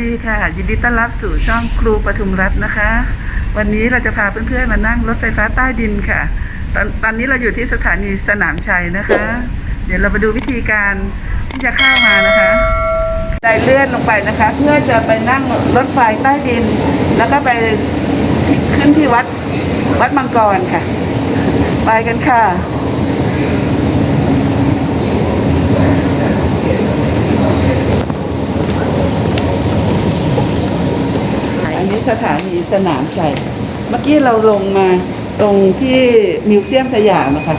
ดีค่ะ ยินดีต้อนรับสู่ช่องครูปทุมรัตน์นะคะ วันนี้เราจะพาเพื่อนๆมานั่งรถไฟฟ้าใต้ดินค่ะ ตอนตอนนี้เราอยู่ที่สถานีสนามชัยนะคะ เดี๋ยวเราไปดูวิธีการที่จะเข้ามานะคะไดเลื่อนลงไปนะคะ เพื่อจะไปนั่งรถไฟใต้ดิน แล้วก็ไปขึ้นที่วัดวัดมังกรค่ะ ไปกันค่ะ อั นนี้สถานีสนามชัย เมื่อกี้เราลงมาตรงที่มิวเซียมสยามนะคะ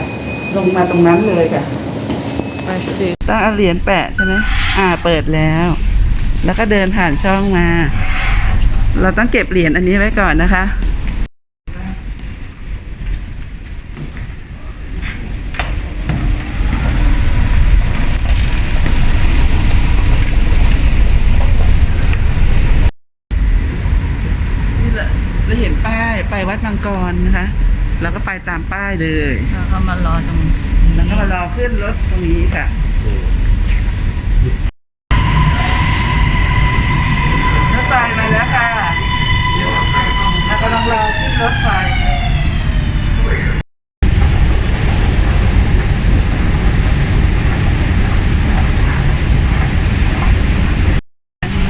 ลงมาตรงนั้นเลยค่ะไปสิต้องเอาเหรียญแปะใช่ไหมอ่าเปิดแล้ว แล้วก็เดินผ่านช่องมา เราต้องเก็บเหรียญอันนี้ไว้ก่อนนะคะ นี่แหละเราเห็นป้ายไป วัดมังกรนะคะเราก็ไปตามป้ายเลยแล้วก็มารอตรงแล้วก็มารอขึ้นรถตรงนี้ค่ะ รถไฟมาแล้วค่ะเรากำลังรอขึ้นรถไฟ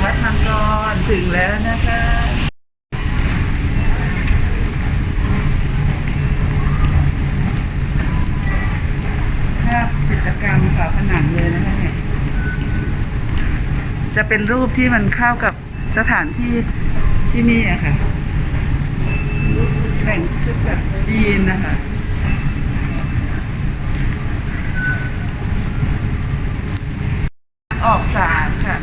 วัดมังกรถึงแล้วนะคะ ภาพจิตรกรรมฝาผนังเลยนะคะเนี่ย จะเป็นรูปที่มันเข้ากับสถานที่ที่นี่อะค่ะแต่งชุดแบบจีนนะคะออกสารค่ะ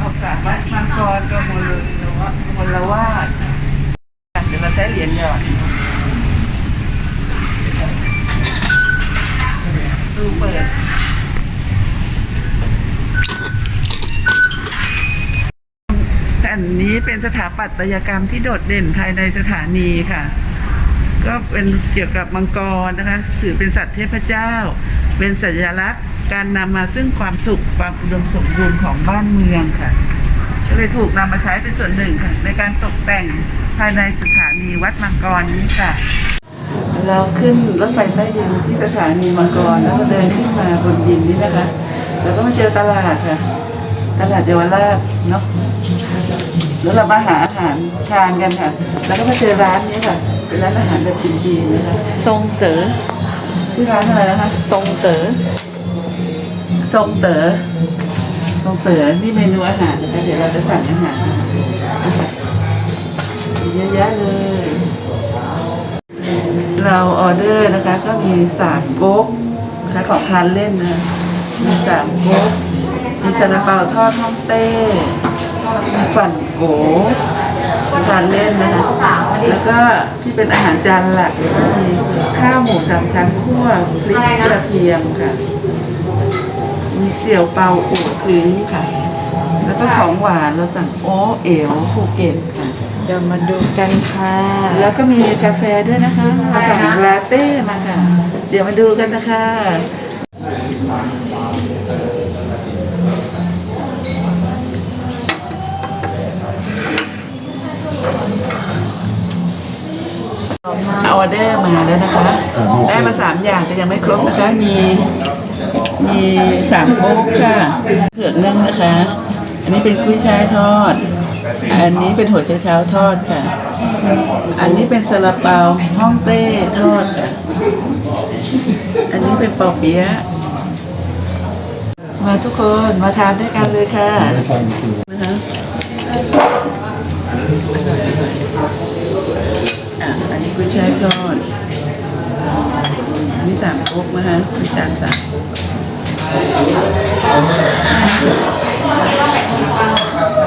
ออกสารวัดมังกรกมลมลวาดเดี๋ยวเราใช้เหรียญหยอดดูเปิด แผ่นนี้เป็นสถาปัตยกรรมที่โดดเด่นภายในสถานีค่ะ ก็เป็นเกี่ยวกับมังกรนะคะถือเป็นสัตว์เทพเจ้า เป็นสัญลักษณ์การนำมาซึ่งความสุขความอุดมสมบูรณ์ของบ้านเมืองค่ะก็เลยถูกนำมาใช้เป็นส่วนหนึ่งค่ะในการตกแต่งภายในสถานีวัดมังกรนี้ค่ะ เราขึ้นรถไฟใต้ดินที่สถานีมังกรแล้วก็เดินขึ้นมาบนดินนี้นะคะ แล้วก็มาเจอตลาดค่ะ ตลาดเยาวราชเนาะแล้วเรามาหาอาหารทานกันค่ะ แล้วก็มาเจอร้านนี้ค่ะ เป็นร้านอาหารแบบจีนๆนะคะทรงเต๋อชื่อร้านอะไรนะคะทรงเต๋อทรงเต๋อทรงเต๋อนี่เมนูอาหารนะคะเดี๋ยวเราจะสั่งอาหารนะคะเยอะแยะเลย เราออเดอร์นะคะ ก็มีสามก๊กนะคะของทานเล่นนะมีสามก๊ก มีซาลาเปาทอดฮ่องเต้มีฝันโกทานเล่นนะคะแล้วก็ที่เป็นอาหารจานหลักก็มีข้าวหมูสามชั้นคั่วพริกกระเทียมค่ะ มีเสี่ยวเปาอูดคลิ้งค่ะ แล้วก็ของหวานเราสั่งโอเอ๋วภูเก็ตค่ะ เดี๋ยวมาดูกันค่ะ แล้วก็มีกาแฟด้วยนะคะเราสั่งลาเต้มาค่ะ เดี๋ยวมาดูกันนะคะ เอาออเดอร์มาแล้วนะคะ ได้มาสามอย่างแต่ยังไม่ครบนะคะ มีมีสามโก๊กค่ะเผือกนึ่งนะคะ อันนี้เป็นกุ้ยช่ายทอด อันนี้เป็นหัวไชเท้าทอดค่ะ อันนี้เป็นซาลาเปาฮ่องเต้ทอดค่ะ อันนี้เป็นเปาเปี๊ยะมาทุกคนมาทานด้วยกันเลยค่ะนะคะอะอันนี้กุ้ยช่ายทอดอันนี้สามก๊กนะคะเป็นจานสาม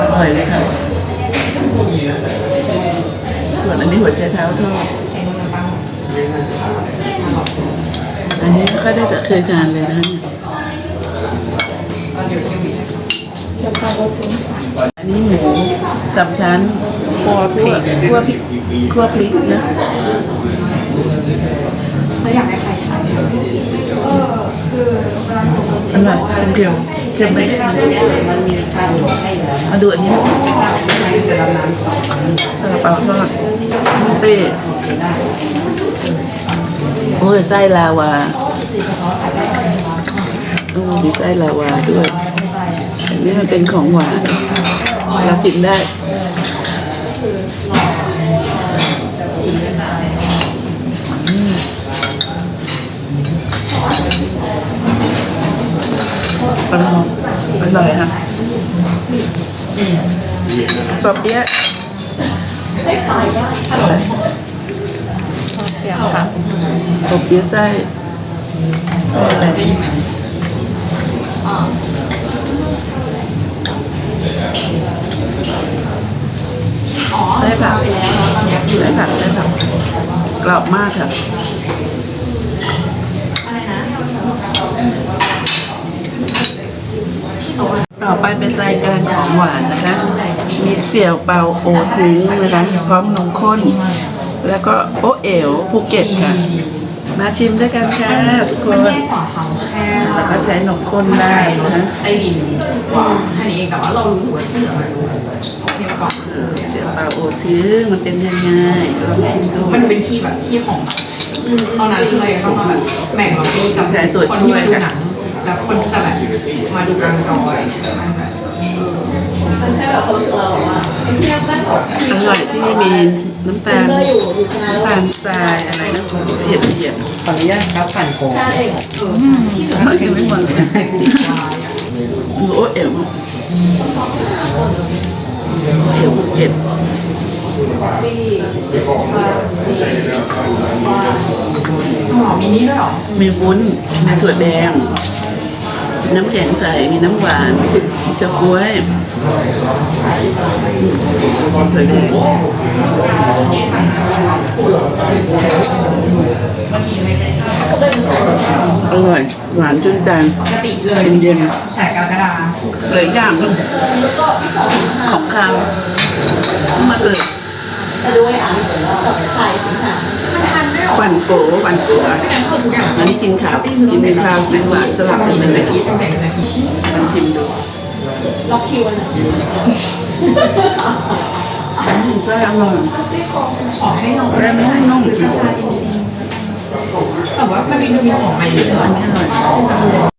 อร่อยเลยค่ะส่วนอันนี้หัวใจเท้าทอดอันนี้ไม่ค่อยได้จะเคยทานเลยนะเนี่ยอันนี้หมูสามชั้นคั่วพริกคั่วพริกคั่วพริกนะ อร่อยเค็มเชื่อมไปมาดูอันนี้ซาลาเปาทอดเต้โอ้ยไส้ลาวาโอ้มีไส้ลาวาด้วยอันนี้มันเป็นของหวานเรากินได้ อร่อยอร่อยค่ะปอเปี๊ยะเปียกค่ะปอเปี๊ยะไส้อะไรได้ผักได้ผักได้ผักกรอบมากค่ะ ต่อ ไปเป็นรายการของหวานนะคะ มีเสี่ยวเปาโอทึงนะคะ พร้อมนมข้น แล้วก็โอเอ๋วภูเก็ตค่ะ มาชิมด้วยกันค่ะทุกคนแล้วก็ใช้นมข้นได้นะไอดินแค่นี้เองแต่ว่าเรารู้สึกว่าที่เหลือมันโอเคกว่าเออเสี่ยวเปาโอทึงมันเป็นยังไงลองชิมดูมันเป็นที่แบบที่ของตอนนั้นคือเราต้องมาแบบแบ่งล็อบบี้กับใช้ตัวคนช่ที่วยมาดูค่ะหนัง แล้วคนที่จะแบบมาดูกลางจอยมันแบบมันแค่แบบเขาเราแบบว่าเป็นเที่ยวบ้านของอร่อยที่มีน้ำตาลน้ำตาลทรายอะไรนะละเอียดละเอียดขออนุญาตครับผ่านโค้งเออที่เหลือไม่กินไม่หมดเลยโอเอ๋วเอ๋วภูเก็ตหอมมินิด้วยหรอ มีวุ้นมีถั่วแดง น้ำแข็งใส มีน้ำหวานมีเฉาก๊วยถั่วแดงอร่อย หวานจุนจานปกติเลยเย็นแฉกกรกฎาๆเหลืออกอย่างหนึงของข้าวมาเลยปั่นโกปั่นโกะยัง ปั่นโกปั่นโกอันนี้กินข้าวกินเป็นข้าวกินหวานสลับกันเป็นอาทิตย์มันชิมดูล็อกคิวนะอืมไส้อร่อยขอให้น้องแป้งนุ่มจริงๆแต่ว่ามันมีมีของใหม่เยอะอันนี้อร่อย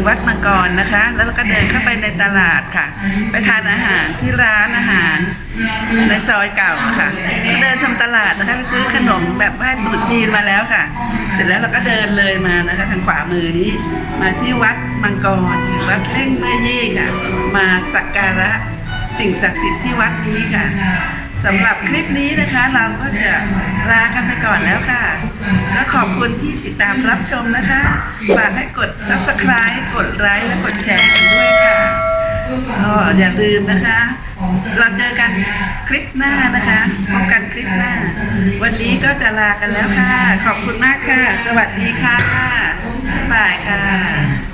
ถานีวัดมังกรนะคะ แล้วเราก็เดินเข้าไปในตลาดค่ะ ไปทานอาหารที่ร้านอาหารในซอยเก่าค่ะก็เดินชมตลาดนะคะไปซื้อขนมแบบไหว้ตรุษจีนมาแล้วค่ะ เสร็จแล้วเราก็เดินเลยมานะคะทางขวามือนี้มาที่วัดมังกรหรือวัดเล่งเมื่อยี่ค่ะ มาสักการะสิ่งศักดิ์สิทธิ์ที่วัดนี้ค่ะ สำหรับคลิปนี้นะคะเราก็จะลากันไปก่อนแล้วค่ะ ก็ขอบคุณที่ติดตามรับชมนะคะฝากให้กด subscribe กดไลค์และกดแชร์กันด้วยค่ะก็อย่าลืมนะคะ เราเจอกันคลิปหน้านะคะพบกันคลิปหน้า วันนี้ก็จะลากันแล้วค่ะ ขอบคุณมากค่ะ สวัสดีค่ะบ๊ายบายค่ะ